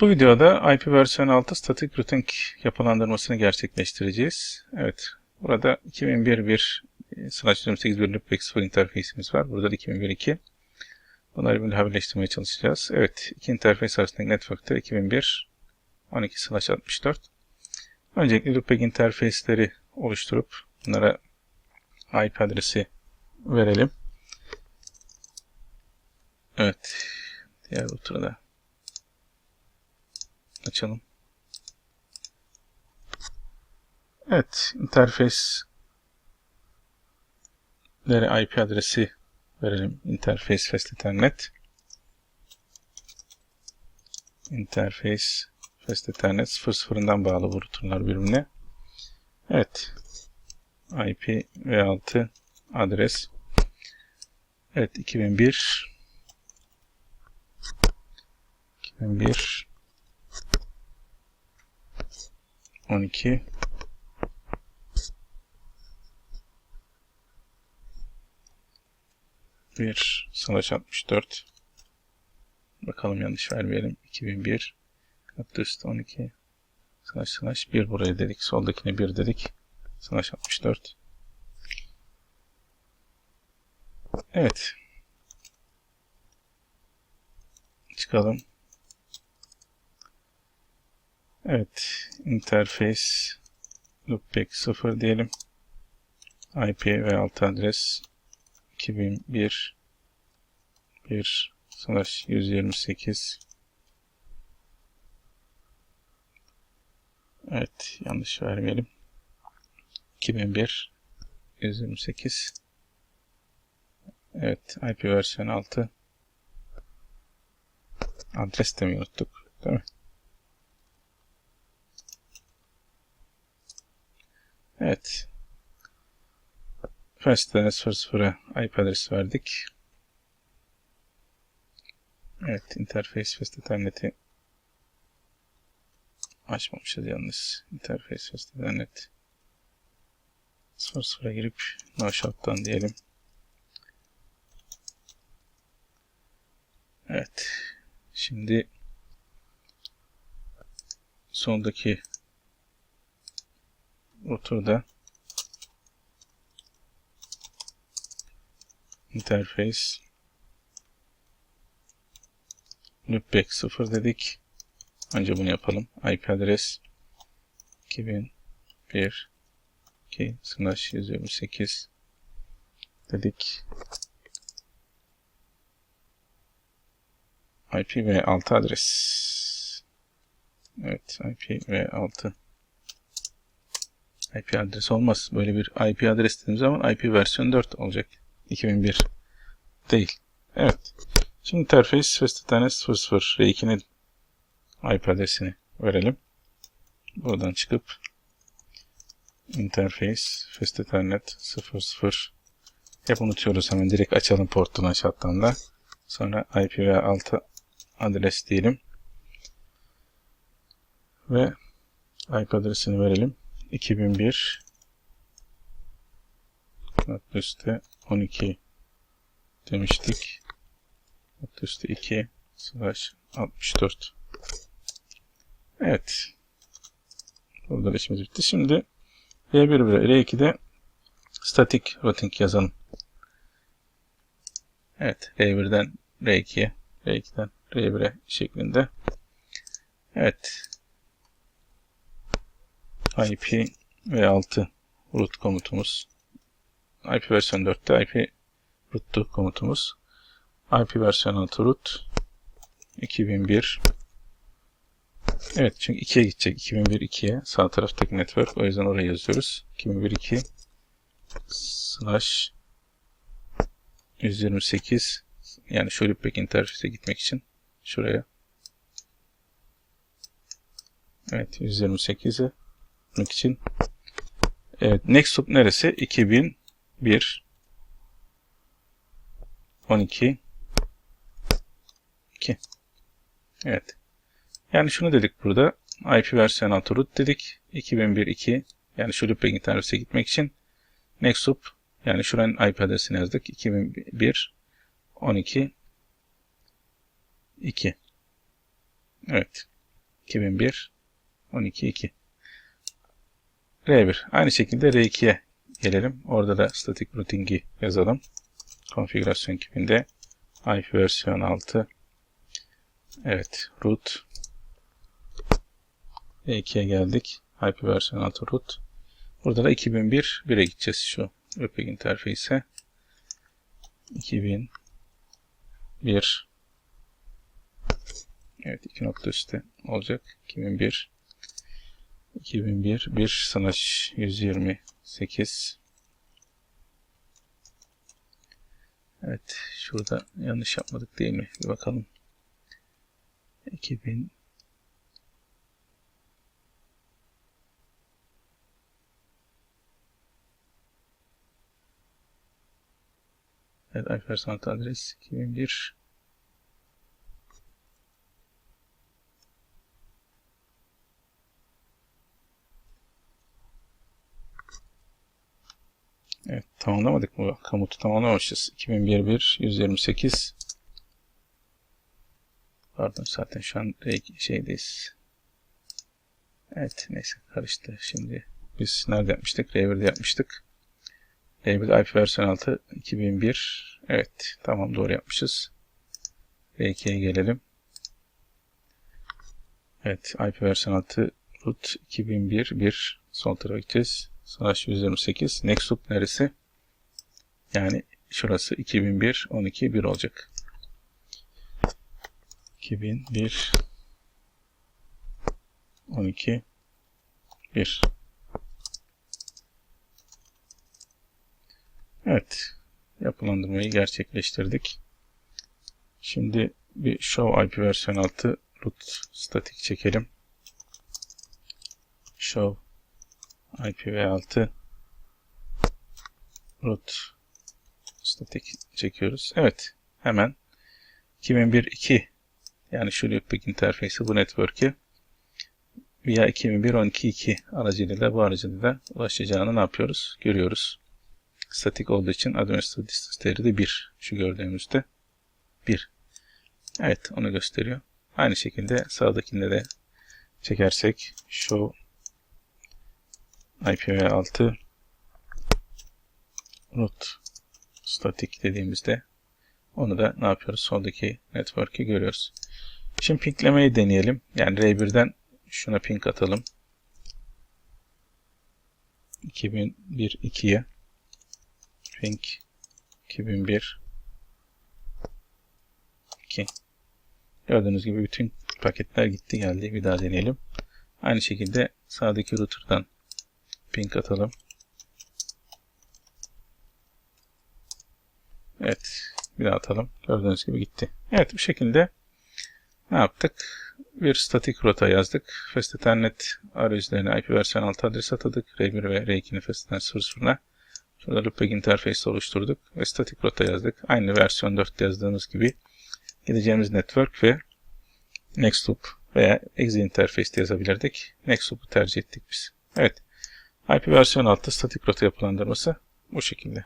Bu videoda IP versiyon 6 statik routing yapılandırmasını gerçekleştireceğiz. Evet, burada 2001 bir e, slash 28 bir loopback 0 interface'imiz var. Burada da 2001 2. Bunları birleştirmeye çalışacağız. Evet, iki interface arasındaki network'te 2001 12 slash 64. Öncelikle loopback interface'leri oluşturup bunlara IP adresi verelim. Evet, diğer da açalım. Evet, interface'lere IP adresi verelim. Interface Fast. Interface Fast Ethernet 00'ından bağlı bu router'lar birbirine. Evet. IP V6 adres. Evet 2001 2001 12 1 slash 64 bakalım yanlış vermeyelim. 2001 hatta üstü 12 slash slash 1 buraya dedik. Soldakine 1 dedik. Slash 64 evet. Çıkalım Evet, interface loopback 0 diyelim. IP ve alt adres 2001 1 slash 128 Evet, yanlış vermeyelim. 2001 128 Evet, IP versiyon 6 adres de mi unuttuk? Değil mi? Evet. Fast'e 00'a IP adresi verdik. Evet, interface fast ethernet'i açmamışız yalnız. Interface fast ethernet 00'a girip no diyelim. Evet. Şimdi sondaki oturda interface loopback 0 dedik. Önce bunu yapalım. IP adres 2001 2 slash 128 dedik. IP ve 6 adres. Evet, IP ve 6 IP adresi olmaz. Böyle bir IP adres dediğim zaman IP versiyon 4 olacak. 2001 değil. Evet. Şimdi interface Fastetanet 00 R2'nin IP adresini verelim. Buradan çıkıp interface Fastetanet 00 hep unutuyoruz hemen direkt açalım portunu aşağıdan da. Sonra IP ve 6 adres diyelim. Ve IP adresini verelim. 2001 Hatta üstte 12 demiştik. Hatta üstte 2 slash 64 Evet. Burada işimiz bitti. Şimdi R1 ve R2'de static routing yazalım. Evet. R1'den R2'ye, R2'den R1'e şeklinde. Evet. IP ve 6 root komutumuz. IP versiyon 4'te IP root komutumuz. IP versiyon 6 root 2001 Evet çünkü 2'ye gidecek. 2001 2'ye sağ taraftaki network. O yüzden oraya yazıyoruz. 2001 2 slash 128 yani şu loopback interface'e gitmek için şuraya Evet 128'e gitmek için. Evet, next stop neresi? 2001 12 2 Evet. Yani şunu dedik burada. IP versiyon 6 root dedik. 2001 2 yani şu loopback interface'e gitmek için next stop yani şuranın IP adresini yazdık. 2001 12 2 Evet. 2001 12 2 R1. Aynı şekilde R2'ye gelelim. Orada da static routing'i yazalım. Konfigürasyon ekibinde IP versiyon 6 Evet root R2'ye geldik. IP versiyon 6 root. Burada da 2001 1'e gideceğiz şu öpek interface'e. 2001 Evet iki nokta üstte olacak. 2001 2001 1 slash 128 Evet şurada yanlış yapmadık değil mi? Bir bakalım. 2000 Evet, Ayfer Sanat adres 2001 Evet, tamamlamadık mı? Komutu tamamlamamışız. 2001 1 128 Pardon zaten şu an şeydeyiz. Evet neyse karıştı. Şimdi biz nerede yapmıştık? R1'de yapmıştık. R1'de IP versiyon 6 2001. Evet tamam doğru yapmışız. R2'ye gelelim. Evet IP versiyon 6 root 2001 1 sol tarafa gideceğiz. Slash 128. Next loop neresi? Yani şurası 2001 12 1 olacak. 2001 12 1 Evet. Yapılandırmayı gerçekleştirdik. Şimdi bir show IP versiyon 6 root static çekelim. Show IPv6 root static çekiyoruz. Evet. Hemen 2001-2 yani şu loopback interface'i bu network'e via 2001-12.2 aracılığıyla bu aracılığıyla ulaşacağını ne yapıyoruz? Görüyoruz. Statik olduğu için administrative distance de 1. Şu gördüğümüzde 1. Evet onu gösteriyor. Aynı şekilde sağdakinde de çekersek show IPv6 root static dediğimizde onu da ne yapıyoruz? Soldaki network'i görüyoruz. Şimdi pinklemeyi deneyelim. Yani R1'den şuna ping atalım. 2001 2'ye ping 2001 2 Gördüğünüz gibi bütün paketler gitti geldi. Bir daha deneyelim. Aynı şekilde sağdaki router'dan ping atalım. Evet. Bir daha atalım. Gördüğünüz gibi gitti. Evet bu şekilde ne yaptık? Bir statik rota yazdık. Fast Ethernet arayüzlerine IP versiyon 6 adres atadık. R1 ve R2'nin Fast Ethernet 00'una. Şurada loopback interface oluşturduk ve statik rota yazdık. Aynı versiyon 4 yazdığımız gibi gideceğimiz network ve next loop veya exit interface yazabilirdik. Next loop'u tercih ettik biz. Evet. IP versiyon 6 statik rota yapılandırması bu şekilde.